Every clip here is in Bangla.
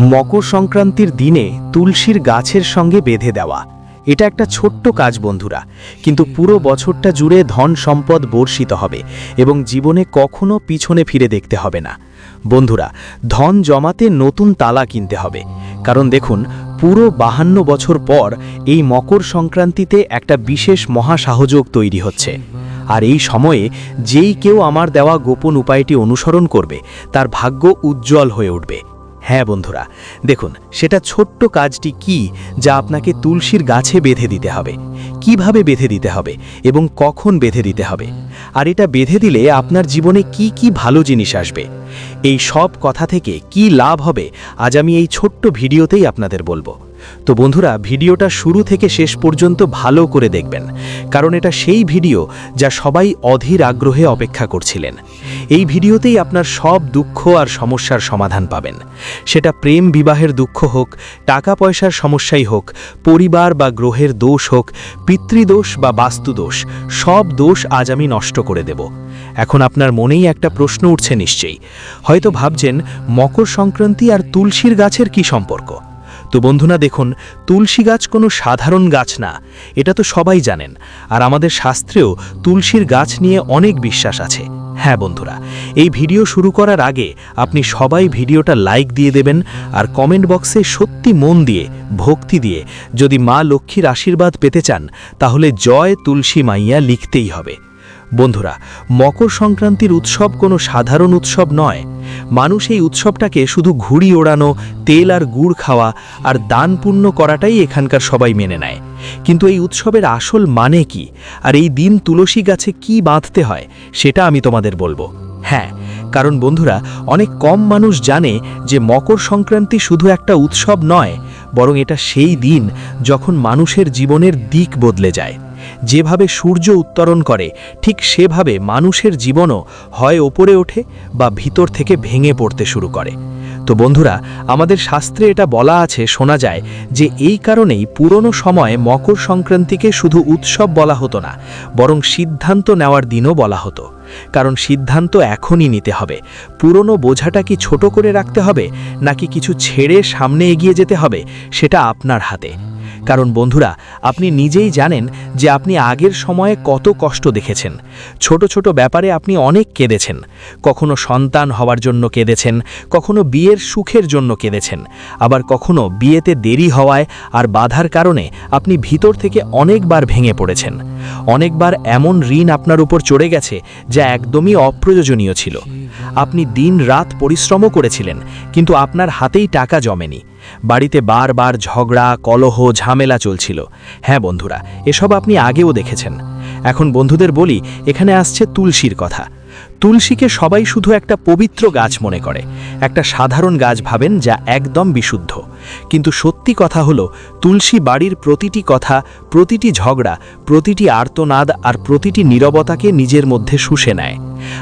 মকর সংক্রান্তির দিনে তুলসীর গাছের সঙ্গে বেঁধে দেওয়া। এটা একটা ছোট্ট কাজ বন্ধুরা, কিন্তু পুরো বছরটা জুড়ে ধন সম্পদ বর্ষিত হবে এবং জীবনে কখনো পিছনে ফিরে দেখতে হবে না। বন্ধুরা, ধন জমাতে নতুন তালা কিনতে হবে। কারণ দেখুন, পুরো বাহান্ন বছর পর এই মকর সংক্রান্তিতে একটা বিশেষ মহাসাহযোগ তৈরি হচ্ছে। আর এই সময়ে যেই কেউ আমার দেওয়া গোপন উপায়টি অনুসরণ করবে, তার ভাগ্য উজ্জ্বল হয়ে উঠবে। হ্যাঁ বন্ধুরা, দেখুন, সেটা ছোট্ট কাজটি কি যা আপনাকে তুলসীর গাছে বেঁধে দিতে হবে? কীভাবে বেঁধে দিতে হবে এবং কখন বেঁধে দিতে হবে? আর এটা বেঁধে দিলে আপনার জীবনে কি কি ভালো জিনিস আসবে? এই সব কথা থেকে কি লাভ হবে, আজ আমি এই ছোট্ট ভিডিওতেই আপনাদের বলব। তো বন্ধুরা, ভিডিওটা শুরু থেকে শেষ পর্যন্ত ভালো করে দেখবেন, কারণ এটা সেই ভিডিও যা সবাই অধীর আগ্রহে অপেক্ষা করছিলেন। এই ভিডিওতেই আপনার সব দুঃখ আর সমস্যার সমাধান পাবেন। সেটা প্রেম বিবাহের দুঃখ হোক, টাকা পয়সার সমস্যাই হোক, পরিবার বা গ্রহের দোষ হোক, পিতৃদোষ বা বাস্তুদোষ, সব দোষ আজ আমি নষ্ট করে দেব। এখন আপনার মনেই একটা প্রশ্ন উঠছে নিশ্চয়ই, হয়তো ভাবছেন, মকর সংক্রান্তি আর তুলসীর গাছের কি সম্পর্ক? তো বন্ধুরা দেখুন, তুলসী গাছ কোনো সাধারণ গাছ না, এটা তো সবাই জানেন। আর আমাদের শাস্ত্রেও তুলসীর গাছ নিয়ে অনেক বিশ্বাস আছে। হ্যাঁ বন্ধুরা, এই ভিডিও শুরু করার আগে আপনি সবাই ভিডিওটা লাইক দিয়ে দেবেন আর কমেন্ট বক্সে সত্যি মন দিয়ে, ভক্তি দিয়ে যদি মা লক্ষ্মীর আশীর্বাদ পেতে চান, তাহলে জয় তুলসী মাইয়া লিখতেই হবে। বন্ধুরা, মকর সংক্রান্তির উৎসব কোনো সাধারণ উৎসব নয়। মানুষ এই উৎসবটাকে শুধু ঘুড়ি ওড়ানো, তেল আর গুড় খাওয়া আর দান পুণ্য করাটাই এখানকার সবাই মেনে নেয়। কিন্তু এই উৎসবের আসল মানে কি? আর এই দিন তুলসী গাছে কি বাঁধতে হয়, সেটা আমি তোমাদের বলব। হ্যাঁ কারণ বন্ধুরা, অনেক কম মানুষ জানে যে মকর সংক্রান্তি শুধু একটা উৎসব নয়, বরং এটা সেই দিন যখন মানুষের জীবনের দিক বদলে যায়। যেভাবে সূর্য উত্তরণ করে, ঠিক সেভাবে মানুষের জীবনও হয় ওপরে ওঠে বা ভিতর থেকে ভেঙে পড়তে শুরু করে। তো বন্ধুরা, আমাদের শাস্ত্রে এটা বলা আছে, শোনা যায় যে এই কারণেই পুরনো সময়ে মকর সংক্রান্তিকে শুধু উৎসব বলা হতো না, বরং সিদ্ধান্ত নেওয়ার দিনও বলা হতো। কারণ সিদ্ধান্ত এখনই নিতে হবে। পুরনো বোঝাটা কি ছোট করে রাখতে হবে, নাকি কিছু ছেড়ে সামনে এগিয়ে যেতে হবে, সেটা আপনার হাতে। কারণ বন্ধুরা, আপনি নিজেই জানেন যে আপনি আগের সময়ে কত কষ্ট দেখেছেন। ছোট ছোট ব্যাপারে আপনি অনেক কেঁদেছেন। কখনো সন্তান হওয়ার জন্য কেঁদেছেন, কখনো বিয়ের সুখের জন্য কেঁদেছেন। আবার কখনো বিয়েতে দেরি হওয়ায় আর বাধার কারণে আপনি ভিতর থেকে অনেকবার ভেঙে পড়েছেন। অনেকবার এমন ঋণ আপনার উপর চড়ে গেছে যা একদমই অপ্রয়োজনীয় ছিল। আপনি দিন রাত পরিশ্রমও করেছিলেন, কিন্তু আপনার হাতেই টাকা জমেনি। বাড়িতে বারবার ঝগড়া, কলহ, ঝামেলা চলছিল। হ্যাঁ বন্ধুরা, এসব আপনি আগেও দেখেছেন। এখন বন্ধুদের বলি, এখানে আসছে তুলসীর কথা। তুলসীকে সবাই শুধু একটা পবিত্র গাছ মনে করে। একটা সাধারণ গাছ ভাবেন যা একদম বিশুদ্ধ। কিন্তু সত্যি কথা হলো, তুলসী বাড়ির প্রতিটি কথা, প্রতিটি ঝগড়া, প্রতিটি আর্তনাদ আর প্রতিটি নীরবতাকে নিজের মধ্যে শুষে নেয়।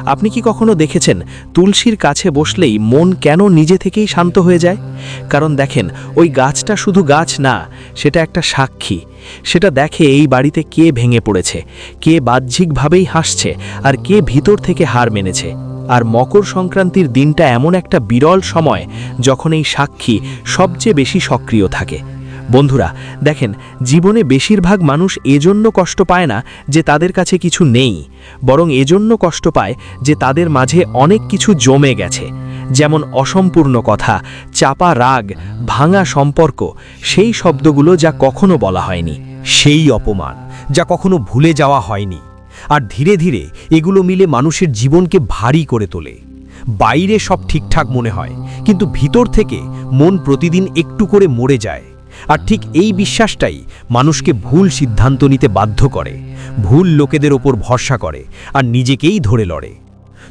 আপনি কি কখনো দেখেছেন তুলসীর কাছে বসলেই মন কেন নিজে থেকেই শান্ত হয়ে যায়? কারণ দেখেন, ওই গাছটা শুধু গাছ না, সেটা একটা সাক্ষী। সেটা দেখে এই বাড়িতে কে ভেঙে পড়েছে, কে বাহ্যিকভাবেই হাসছে, আর কে ভিতর থেকে হার মেনেছে। আর মকর সংক্রান্তির দিনটা এমন একটা বিরল সময় যখন এই সাক্ষী সবচেয়ে বেশি সক্রিয় থাকে। বন্ধুরা, দেখেন, জীবনে বেশিরভাগ মানুষ এজন্য কষ্ট পায় না যে তাদের কাছে কিছু নেই, বরং এজন্য কষ্ট পায় যে তাদের মাঝে অনেক কিছু জমে গেছে। যেমন অসম্পূর্ণ কথা, চাপা রাগ, ভাঙা সম্পর্ক, সেই শব্দগুলো যা কখনো বলা হয়নি, সেই অপমান, যা কখনো ভুলে যাওয়া হয়নি। আর ধীরে ধীরে এগুলো মিলে মানুষের জীবনকে ভারী করে তোলে। বাইরে সব ঠিকঠাক মনে হয়, কিন্তু ভিতর থেকে মন প্রতিদিন একটু করে মরে যায়। আর ঠিক এই বিশ্বাসটাই মানুষকে ভুল সিদ্ধান্ত নিতে বাধ্য করে, ভুল লোকেদের ওপর ভরসা করে আর নিজেকেই ধরে লড়ে।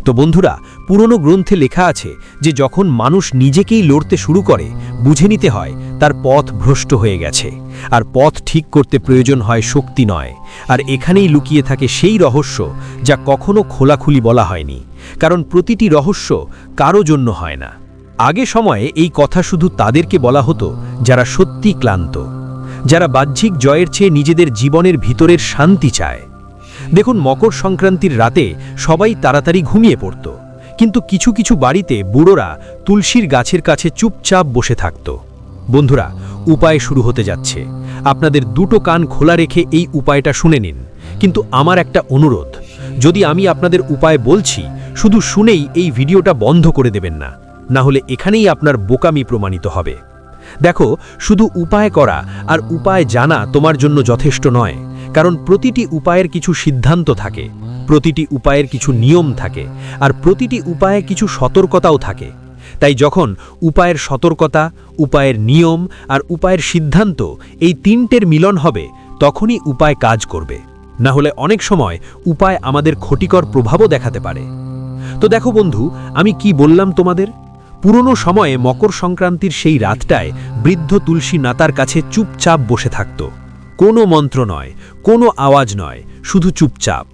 তো বন্ধুরা, পুরনো গ্রন্থে লেখা আছে যে যখন মানুষ নিজেকেই লড়তে শুরু করে, বুঝে নিতে হয় তার পথ ভ্রষ্ট হয়ে গেছে। আর পথ ঠিক করতে প্রয়োজন হয় শক্তি নয়। আর এখানেই লুকিয়ে থাকে সেই রহস্য যা কখনো খোলাখুলি বলা হয়নি। কারণ প্রতিটি রহস্য কারও জন্য হয় না। আগে সময়ে এই কথা শুধু তাদেরকে বলা হতো যারা সত্যি ক্লান্ত, যারা বাহ্যিক জয়ের চেয়ে নিজেদের জীবনের ভিতরের শান্তি চায়। দেখুন, মকর সংক্রান্তির রাতে সবাই তাড়াতাড়ি ঘুমিয়ে পড়ত, কিন্তু কিছু কিছু বাড়িতে বুড়োরা তুলসীর গাছের কাছে চুপচাপ বসে থাকত। বন্ধুরা, উপায় শুরু হতে যাচ্ছে। আপনাদের দুটো কান খোলা রেখে এই উপায়টা শুনে নিন। কিন্তু আমার একটা অনুরোধ, যদি আমি আপনাদের উপায় বলছি, শুধু শুনেই এই ভিডিওটা বন্ধ করে দেবেন না। না হলে এখানেই আপনার বোকামি প্রমাণিত হবে। দেখো, শুধু উপায় করা আর উপায় জানা তোমার জন্য যথেষ্ট নয়, কারণ প্রতিটি উপায়ের কিছু সিদ্ধান্ত থাকে, প্রতিটি উপায়ের কিছু নিয়ম থাকে, আর প্রতিটি উপায়ে কিছু সতর্কতাও থাকে। তাই যখন উপায়ের সতর্কতা, উপায়ের নিয়ম আর উপায়ের সিদ্ধান্ত এই তিনটের মিলন হবে, তখনই উপায় কাজ করবে। না হলে অনেক সময় উপায় আমাদের ক্ষতিকর প্রভাবও দেখাতে পারে। তো দেখো বন্ধু, আমি কি বললাম তোমাদের? পুরনো সময়ে মকর সংক্রান্তির সেই রাতটায় বৃদ্ধ তুলসী নাতার কাছে চুপচাপ বসে থাকত। কোনো মন্ত্র নয়, কোনো আওয়াজ নয়, শুধু চুপচাপ।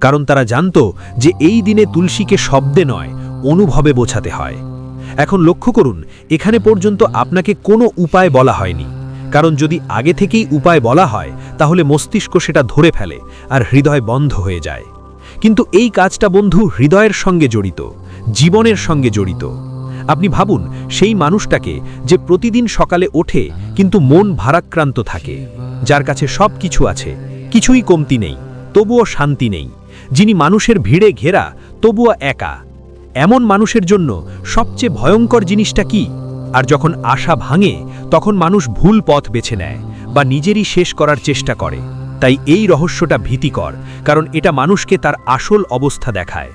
কারণ তারা জানত যে এই দিনে তুলসীকে শব্দে নয়, অনুভবে বোঝাতে হয়। এখন লক্ষ্য করুন, এখানে পর্যন্ত আপনাকে কোনো উপায় বলা হয়নি। কারণ যদি আগে থেকেই উপায় বলা হয়, তাহলে মস্তিষ্ক সেটা ধরে ফেলে আর হৃদয় বন্ধ হয়ে যায়। কিন্তু এই কাজটা বন্ধু হৃদয়ের সঙ্গে জড়িত, জীবনের সঙ্গে জড়িত। আপনি ভাবুন, সেই মানুষটাকে যে প্রতিদিন সকালে ওঠে, কিন্তু মন ভারাক্রান্ত থাকে। যার কাছে সব কিছু আছে, কিছুই কমতি নেই, তবুও শান্তি নেই। যিনি মানুষের ভিড়ে ঘেরা, তবুও একা। এমন মানুষের জন্য সবচেয়ে ভয়ঙ্কর জিনিসটা কি? আর যখন আশা ভাঙে, তখন মানুষ ভুল পথ বেছে নেয় বা নিজেরই শেষ করার চেষ্টা করে। তাই এই রহস্যটা ভীতিকর, কারণ এটা মানুষকে তার আসল অবস্থা দেখায়।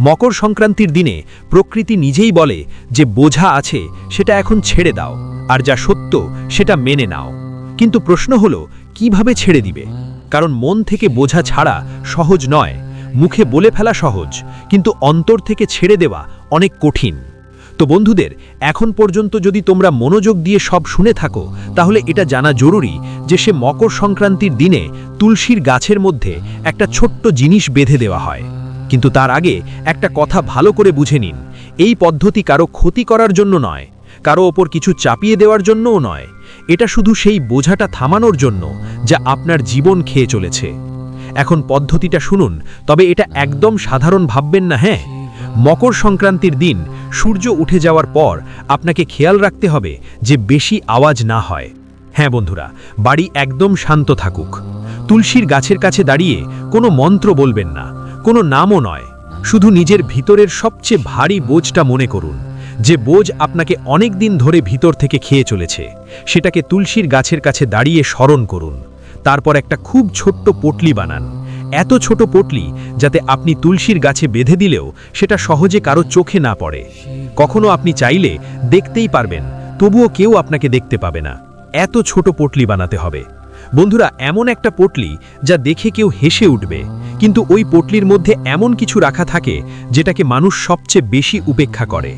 মকর সংক্রান্তির দিনে প্রকৃতি নিজেই বলে যে বোঝা আছে, সেটা এখন ছেড়ে দাও, আর যা সত্য, সেটা মেনে নাও। কিন্তু প্রশ্ন হলো, কীভাবে ছেড়ে দিবে? কারণ মন থেকে বোঝা ছাড়া সহজ নয়। মুখে বলে ফেলা সহজ, কিন্তু অন্তর থেকে ছেড়ে দেওয়া অনেক কঠিন। তো বন্ধুদের, এখন পর্যন্ত যদি তোমরা মনোযোগ দিয়ে সব শুনে থাকো, তাহলে এটা জানা জরুরি যে সে মকর সংক্রান্তির দিনে তুলসীর গাছের মধ্যে একটা ছোট্ট জিনিস বেঁধে দেওয়া হয়। কিন্তু তার আগে একটা কথা ভালো করে বুঝে নিন। এই পদ্ধতি কারও ক্ষতি করার জন্য নয়, কারও ওপর কিছু চাপিয়ে দেওয়ার জন্যও নয়। এটা শুধু সেই বোঝাটা থামানোর জন্য যা আপনার জীবন খেয়ে চলেছে। এখন পদ্ধতিটা শুনুন, তবে এটা একদম সাধারণ ভাববেন না হ্যাঁ? মকর সংক্রান্তির দিন সূর্য উঠে যাওয়ার পর আপনাকে খেয়াল রাখতে হবে যে বেশি আওয়াজ না হয়। হ্যাঁ বন্ধুরা, বাড়ি একদম শান্ত থাকুক। তুলসীর গাছের কাছে দাঁড়িয়ে কোনো মন্ত্র বলবেন না। কোনো নামও নয়। শুধু নিজের ভিতরের সবচেয়ে ভারী বোঝটা মনে করুন, যে বোঝ আপনাকে অনেক দিন ধরে ভিতর থেকে খেয়ে চলেছে। সেটাকে তুলসীর গাছের কাছে দাঁড়িয়ে স্মরণ করুন। তারপর একটা খুব ছোট্ট পটলি বানান। এত ছোট পটলি যাতে আপনি তুলসীর গাছে বেঁধে দিলেও সেটা সহজে কারও চোখে না পড়ে। কখনো আপনি চাইলে দেখতেই পারবেন, তবুও কেউ আপনাকে দেখতে পাবে না। এত ছোট পটলি বানাতে হবে। বন্ধুরা, এমন একটা পটলি যা দেখে কেউ হেসে উঠবে। কিন্তু ওই পটলির মধ্যে এমন কিছু রাখা থাকে যেটাকে মানুষ সবচেয়ে বেশি উপেক্ষা করে।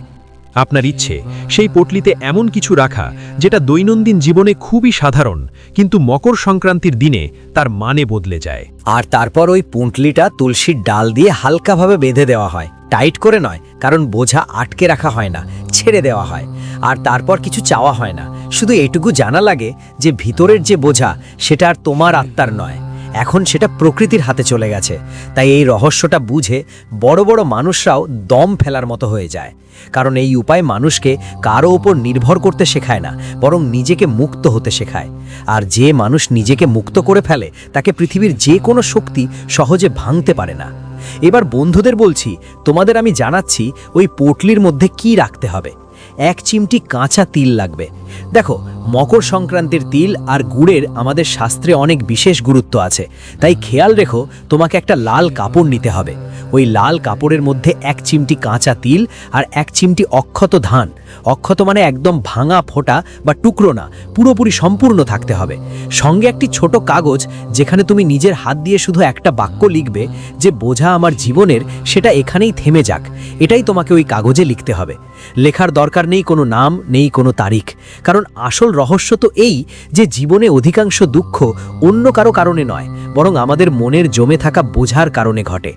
আপনার ইচ্ছে, সেই পটলিতে এমন কিছু রাখা যেটা দৈনন্দিন জীবনে খুবই সাধারণ, কিন্তু মকর সংক্রান্তির দিনে তার মানে বদলে যায়। আর তারপর ওই পুঁটলিটা তুলসীর ডাল দিয়ে হালকাভাবে বেঁধে দেওয়া হয়। টাইট করে নয়, কারণ বোঝা আটকে রাখা হয় না, ছেড়ে দেওয়া হয়। আর তারপর কিছু চাওয়া হয় না। শুধু এটুকু জানা লাগে যে ভিতরের যে বোঝা, সেটা আর তোমার আত্মার নয়। এখন সেটা প্রকৃতির হাতে চলে গেছে। তাই এই রহস্যটা বুঝে বড় বড় মানুষরাও দম ফেলার মতো হয়ে যায়। কারণ এই উপায় মানুষকে কারও ওপর নির্ভর করতে শেখায় না, বরং নিজেকে মুক্ত হতে শেখায়। আর যে মানুষ নিজেকে মুক্ত করে ফেলে, তাকে পৃথিবীর যে কোনো শক্তি সহজে ভাঙতে পারে না। এবার বন্ধুদের বলছি, তোমাদের আমি জানাচ্ছি ওই পোটলির মধ্যে কি রাখতে হবে। এক চিমটি কাঁচা তিল লাগবে। দেখো, মকর সংক্রান্তির তিল আর গুড়ের আমাদের শাস্ত্রে অনেক বিশেষ গুরুত্ব আছে। তাই খেয়াল রেখো, তোমাকে একটা লাল কাপড় নিতে হবে। ওই লাল কাপড়ের মধ্যে এক চিমটি কাঁচা তিল আর এক চিমটি অক্ষত ধান। অক্ষত মানে একদম ভাঙা ফোঁটা বা টুকরো না, পুরোপুরি সম্পূর্ণ থাকতে হবে। সঙ্গে একটি ছোট কাগজ যেখানে তুমি নিজের হাত দিয়ে শুধু একটা বাক্য লিখবে যে বোঝা আমার জীবনের, সেটা এখানেই থেমে যাক। এটাই তোমাকে ওই কাগজে লিখতে হবে। লেখার দরকার নেই কোনো নাম, নেই কোনো তারিখ। কারণ আসল রহস্য তো এই যে জীবনে অধিকাংশ দুঃখ অন্য কারও কারণে নয়, বরং আমাদের মনের জমে থাকা বোঝার কারণে ঘটে।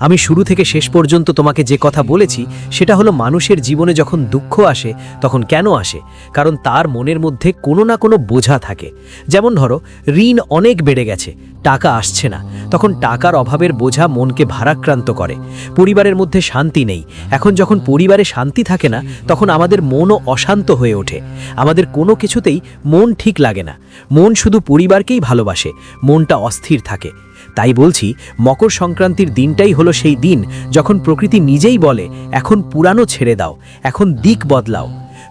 আমি শুরু থেকে শেষ পর্যন্ত তোমাকে যে কথা বলেছি, সেটা হলো মানুষের জীবনে যখন দুঃখ আসে, তখন কেন আসে? কারণ তার মনের মধ্যে কোনো না কোনো বোঝা থাকে। যেমন ধরো, ঋণ অনেক বেড়ে গেছে, টাকা আসছে না। তখন টাকার অভাবের বোঝা মনকে ভারাক্রান্ত করে। পরিবারের মধ্যে শান্তি নেই। এখন যখন পরিবারে শান্তি থাকে না, তখন আমাদের মনও অশান্ত হয়ে ওঠে। আমাদের কোনো কিছুতেই মন ঠিক লাগে না। মন শুধু পরিবারকেই ভালোবাসে। মনটা অস্থির থাকে। তাই বলছি, মকর সংক্রান্তির দিনটাই হলো সেই দিন যখন প্রকৃতি নিজেই বলে, এখন পুরানো ছেড়ে দাও, এখন দিক বদলাও।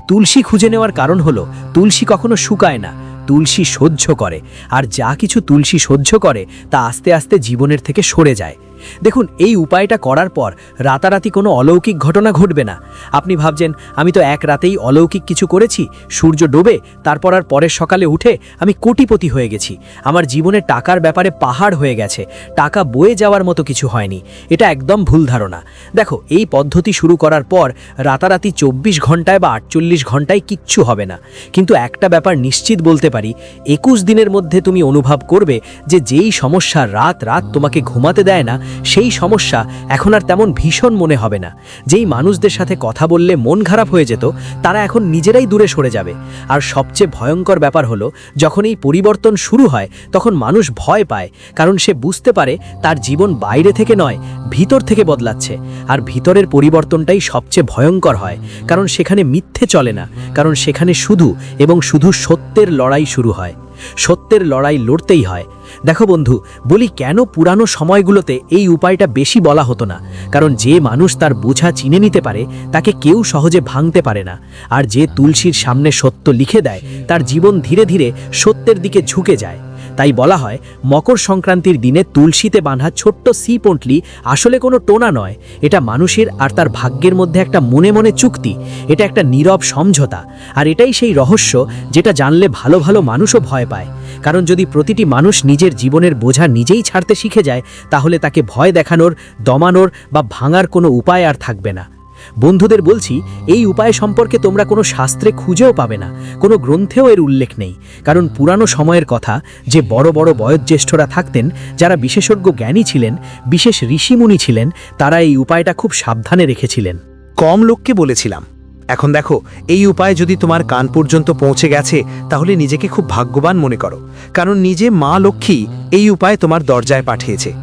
তুলসী খুঁজে নেওয়ার কারণ হলো, তুলসী কখনো শুকায় না, তুলসী সহ্য করে। আর যা কিছু তুলসী সহ্য করে, তা আস্তে আস্তে জীবনের থেকে সরে যায়। দেখুন, এই উপায়টা করার পর রাতারাতি কোনো অলৌকিক ঘটনা ঘটবে না। আপনি ভাবছেন, আমি তো এক রাতেই অলৌকিক কিছু করেছি, সূর্য ডোবে, তারপর আর পরের সকালে উঠে আমি কোটিপতি হয়ে গেছি। আমার জীবনে টাকার ব্যাপারে পাহাড় হয়ে গেছে, টাকা বয়ে যাওয়ার মতো কিছু হয়নি। এটা একদম ভুল ধারণা। দেখো, এই পদ্ধতি শুরু করার পর রাতারাতি চব্বিশ ঘন্টায় বা আটচল্লিশ ঘন্টায় কিচ্ছু হবে না। কিন্তু একটা ব্যাপার নিশ্চিত বলতে পারি, একুশ দিনের মধ্যে তুমি অনুভব করবে যে যেই সমস্যা রাত রাত তোমাকে ঘুমাতে দেয় না সেই সমস্যা এখন আর তেমন ভীষণ মনে হবে না। যেই মানুষদের সাথে কথা বললে মন খারাপ হয়ে যেত, তারা এখন নিজেরাই দূরে সরে যাবে। আর সবচেয়ে ভয়ঙ্কর ব্যাপার হলো, যখন এই পরিবর্তন শুরু হয়, তখন মানুষ ভয় পায়, কারণ সে বুঝতে পারে তার জীবন বাইরে থেকে নয়, ভিতর থেকে বদলাচ্ছে। আর ভিতরের পরিবর্তনটাই সবচেয়ে ভয়ঙ্কর হয়, কারণ সেখানে মিথ্যে চলে না, কারণ সেখানে শুধু এবং শুধু সত্যের লড়াই শুরু হয়। সত্যের লড়াই লড়তেই হয় দেখো বন্ধু, বলি কেন পুরানো সময়গুলোতে এই উপায়টা বেশি বলা হতো না? কারণ যে মানুষ তার বোঝা চিনে নিতে পারে, তাকে কেউ সহজে ভাঙতে পারে না। আর যে তুলসীর সামনে সত্য লিখে দেয়, তার জীবন ধীরে ধীরে সত্যের দিকে ঝুঁকে যায়। তাই বলা হয়, মকর সংক্রান্তির দিনে তুলসীতে বাঁধা ছোট্ট সি পন্টলি আসলে কোনো টোনা নয়। এটা মানুষের আর তার ভাগ্যের মধ্যে একটা মনে মনে চুক্তি। এটা একটা নীরব সমঝোতা। আর এটাই সেই রহস্য, যেটা জানলে ভালো ভালো মানুষও ভয় পায়। কারণ যদি প্রতিটি মানুষ নিজের জীবনের বোঝা নিজেই ছাড়তে শিখে যায়, তাহলে তাকে ভয় দেখানোর, দমানোর বা ভাঙার কোনো উপায় আর থাকবে না। বন্ধুদের বলছি, এই উপায় সম্পর্কে তোমরা কোনো শাস্ত্রে খুঁজেও পাবে না, কোনো গ্রন্থেও এর উল্লেখ নেই। কারণ পুরানো সময়ের কথা, যে বড় বড় বয়োজ্যেষ্ঠরা থাকতেন, যারা বিশেষজ্ঞ জ্ঞানী ছিলেন, বিশেষ ঋষিমুনি ছিলেন, তারা এই উপায়টা খুব সাবধানে রেখেছিলেন। কম লোককে বলেছিলাম এখন দেখো, এই উপায় যদি তোমার কান পর্যন্ত পৌঁছে গেছে, তাহলে নিজেকে খুব ভাগ্যবান মনে করো। কারণ নিজে মা লক্ষ্মী এই উপায় তোমার দরজায় পাঠিয়েছে।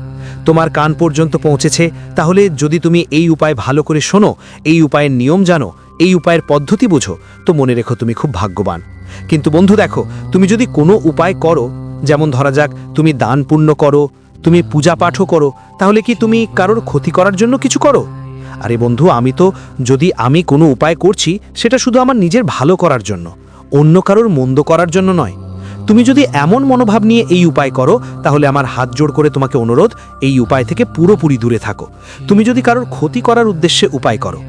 তোমার কান পর্যন্ত পৌঁছেছে, তাহলে যদি তুমি এই উপায় ভালো করে শোনো, এই উপায়ের নিয়ম জানো, এই উপায়ের পদ্ধতি বুঝো, তো মনে রেখো তুমি খুব ভাগ্যবান। কিন্তু বন্ধু দেখো, তুমি যদি কোনো উপায় করো, যেমন ধরা যাক, তুমি দান পুণ্য করো, তুমি পূজা পাঠও করো, তাহলে কি তুমি কারোর ক্ষতি করার জন্য কিছু করো? আরে বন্ধু, আমি তো যদি আমি কোনো উপায় করছি, সেটা শুধু আমার নিজের ভালো করার জন্য, অন্য কারোর মন্দ করার জন্য নয়। তুমি যদি এমন মনোভাব নিয়ে এই উপায় করো, তাহলে আমার হাত জোড় করে তোমাকে অনুরোধ, এই উপায় থেকে পুরোপুরি দূরে থাকো। তুমি যদি কারোর ক্ষতি করার উদ্দেশ্যে উপায় করো,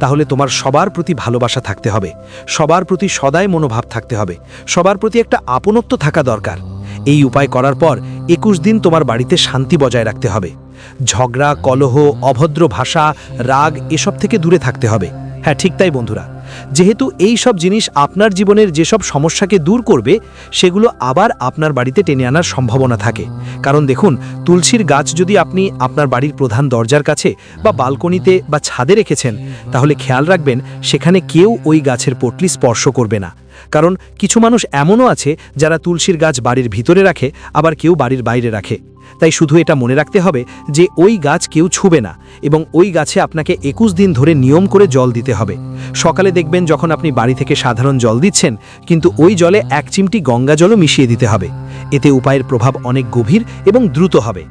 তাহলে তোমার সবার প্রতি ভালোবাসা থাকতে হবে, সবার প্রতি সদায় মনোভাব থাকতে হবে, সবার প্রতি একটা আপনত্ব থাকা দরকার। এই উপায় করার পর একুশ দিন তোমার বাড়িতে শান্তি বজায় রাখতে হবে। ঝগড়া, কলহ, অভদ্র ভাষা, রাগ এসব থেকে দূরে থাকতে হবে। হ্যাঁ ঠিক তাই বন্ধুরা। যেহেতু এই সব জিনিস আপনার জীবনের যেসব সমস্যাকে দূর করবে, সেগুলো আবার আপনার বাড়িতে টেনে আনার সম্ভাবনা থাকে। কারণ দেখুন, তুলসীর গাছ যদি আপনি আপনার বাড়ির প্রধান দরজার কাছে বা বালকনিতে বা ছাদে রেখেছেন, তাহলে খেয়াল রাখবেন, সেখানে কেউ ওই গাছের পটলি স্পর্শ করবে না। কারণ কিছু মানুষ এমনও আছে, যারা তুলসীর গাছ বাড়ির ভিতরে রাখে, আবার কেউ বাড়ির বাইরে রাখে। তাই শুধু এটা মনে রাখতে হবে যে ওই গাছ কেউ ছুবে না এবং ওই গাছে আপনাকে একুশ দিন ধরে নিয়ম করে জল দিতে হবে। সকালে দেখবেন যখন আপনি বাড়ি থেকে সাধারণ জল দিচ্ছেন, কিন্তু ওই জলে এক চিমটি গঙ্গা জলও মিশিয়ে দিতে হবে। এতে উপায়ের প্রভাব অনেক গভীর এবং দ্রুত হবে।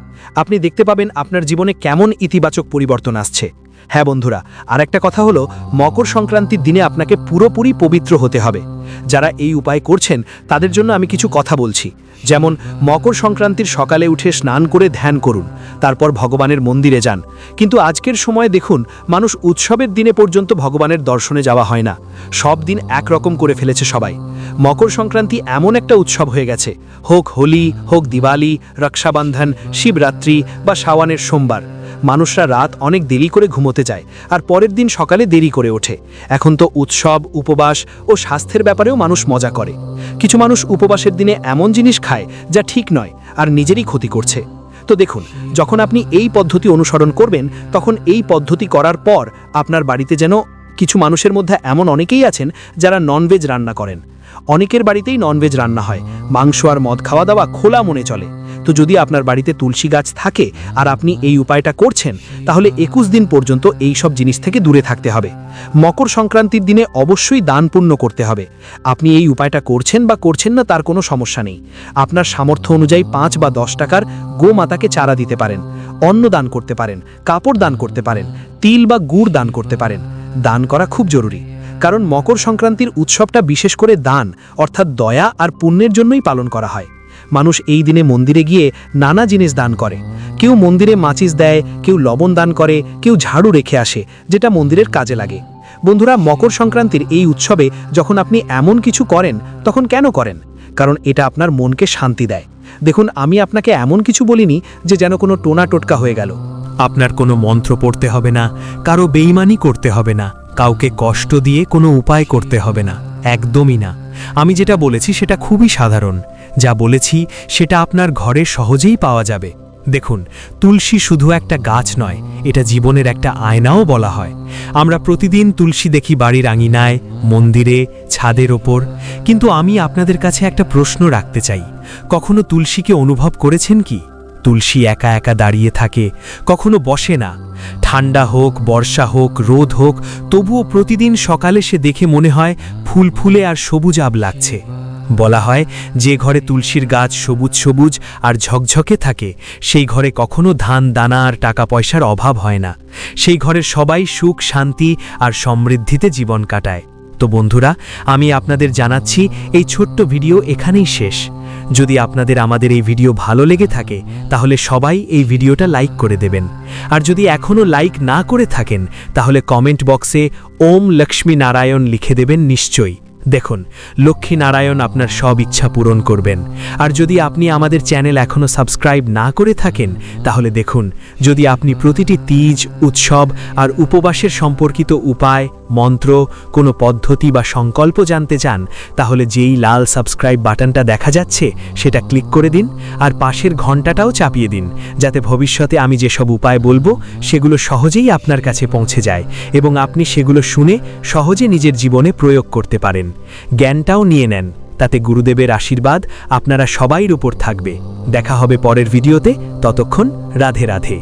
আপনি দেখতে পাবেন আপনার জীবনে কেমন ইতিবাচক পরিবর্তন আসছে। হ্যাঁ বন্ধুরা আর একটা কথা হলো, মকর সংক্রান্তির দিনে আপনাকে পুরোপুরি পবিত্র হতে হবে। যারা এই উপায় করছেন, তাদের জন্য আমি কিছু কথা বলছি। যেমন, মকর সংক্রান্তির সকালে উঠে স্নান করে ধ্যান করুন, তারপর ভগবানের মন্দিরে যান। কিন্তু আজকের সময় দেখুন, মানুষ উৎসবের দিনে পর্যন্ত ভগবানের দর্শনে যাওয়া হয় না। সব দিন একরকম করে ফেলেছে সবাই। মকর সংক্রান্তি এমন একটা উৎসব হয়ে গেছে। হোক হোলি, হোক দিওয়ালি, রক্ষাবন্ধন, শিবরাত্রি বা শাওয়ানের সোমবার। মানুষরা রাত অনেক দেরি করে ঘুমোতে যায়, আর পরের দিন সকালে দেরি করে ওঠে। এখন তো উৎসব, উপবাস ও স্বাস্থ্যের ব্যাপারেও মানুষ মজা করে। কিছু মানুষ উপবাসের দিনে এমন জিনিস খায় যা ঠিক নয় আর নিজেরই ক্ষতি করছে। তো দেখুন, যখন আপনি এই পদ্ধতি অনুসরণ করবেন, তখন এই পদ্ধতি করার পর আপনার বাড়িতে যেন কিছু মানুষের মধ্যে এমন অনেকেই আছেন যারা ননভেজ রান্না করেন। অনেকের বাড়িতেই ননভেজ রান্না হয়। মাংস আর মদ খাওয়া দাওয়া খোলা মনে চলে। তো যদি আপনার বাড়িতে তুলসী গাছ থাকে আর আপনি এই উপায়টা করছেন, তাহলে একুশ দিন পর্যন্ত এই সব জিনিস থেকে দূরে থাকতে হবে। মকর সংক্রান্তির দিনে অবশ্যই দান পূর্ণ করতে হবে। আপনি এই উপায়টা করছেন বা করছেন না, তার কোনো সমস্যা নেই। আপনার সামর্থ্য অনুযায়ী পাঁচ বা দশ টাকার গোমাতাকে চারা দিতে পারেন, অন্ন দান করতে পারেন, কাপড় দান করতে পারেন, তিল বা গুড় দান করতে পারেন। দান করা খুব জরুরি, কারণ মকর সংক্রান্তির উৎসবটা বিশেষ করে দান, অর্থাৎ দয়া আর পুণ্যের জন্যই পালন করা হয়। মানুষ এই দিনে মন্দিরে গিয়ে নানা জিনিস দান করে। কেউ মন্দিরে মাচিস দেয়, কেউ লবণ দান করে, কেউ ঝাড়ু রেখে আসে, যেটা মন্দিরের কাজে লাগে। বন্ধুরা, মকর সংক্রান্তির এই উৎসবে যখন আপনি এমন কিছু করেন, তখন কেন করেন? কারণ এটা আপনার মনকে শান্তি দেয়। দেখুন, আমি আপনাকে এমন কিছু বলিনি যে যেন কোনো টোনা টোটকা হয়ে গেল। আপনার কোনো মন্ত্র পড়তে হবে না, কারও বেইমানি করতে হবে না, কাউকে কষ্ট দিয়ে কোনো উপায় করতে হবে না, একদমই না। আমি যেটা বলেছি সেটা খুবই সাধারণ। যা বলেছি সেটা আপনার ঘরে সহজেই পাওয়া যাবে। দেখুন, তুলসী শুধু একটা গাছ নয়, এটা জীবনের একটা আয়নাও বলা হয়। আমরা প্রতিদিন তুলসী দেখি বাড়ির আঙিনায়, মন্দিরে, ছাদের ওপর। কিন্তু আমি আপনাদের কাছে একটা প্রশ্ন রাখতে চাই। কখনো তুলসীকে অনুভব করেছেন কি? তুলসী একা একা দাঁড়িয়ে থাকে, কখনো বসে না। ঠান্ডা হোক, বর্ষা হোক, রোদ হোক, তবুও প্রতিদিন সকালে সে দেখে মনে হয় ফুল ফুলে আর সবুজ আব লাগছে। বলা হয়, যে ঘরে তুলসীর গাছ সবুজ সবুজ আর ঝকঝকে থাকে, সেই ঘরে কখনো ধান, দানা আর টাকা পয়সার অভাব হয় না। সেই ঘরের সবাই সুখ, শান্তি আর সমৃদ্ধিতে জীবন কাটায়। তো বন্ধুরা, আমি আপনাদের জানাচ্ছি, এই ছোট্ট ভিডিও এখানেই শেষ। যদি আপনাদের আমাদের এই ভিডিও ভালো লেগে থাকে, তাহলে সবাই এই ভিডিওটা লাইক করে দেবেন। আর যদি এখনও লাইক না করে থাকেন, তাহলে কমেন্ট বক্সে ওম লক্ষ্মী নারায়ণ লিখে দেবেন নিশ্চয়ই। দেখুন লক্ষ্মী নারায়ণ আপনার সব ইচ্ছা পূরণ করবেন। আর যদি আপনি আমাদের চ্যানেল এখনও সাবস্ক্রাইব না করে থাকেন, তাহলে দেখুন, যদি আপনি প্রতিটি তীজ, উৎসব আর উপবাসের সম্পর্কিত উপায় মন্ত্র, কোনো পদ্ধতি বা সংকল্প জানতে চান, তাহলে যেই লাল সাবস্ক্রাইব বাটনটা দেখা যাচ্ছে, সেটা ক্লিক করে দিন, আর পাশের ঘন্টাটাও চাপিয়ে দিন, যাতে ভবিষ্যতে আমি যেসব উপায় বলব, সেগুলো সহজেই আপনার কাছে পৌঁছে যায়, এবং আপনি সেগুলো শুনে সহজে নিজের জীবনে প্রয়োগ করতে পারেন। জ্ঞানটাও নিয়ে নেন, তাতে গুরুদেবের আশীর্বাদ আপনারা সবাইর উপর থাকবে। দেখা হবে পরের ভিডিওতে, ততক্ষণ রাধে রাধে।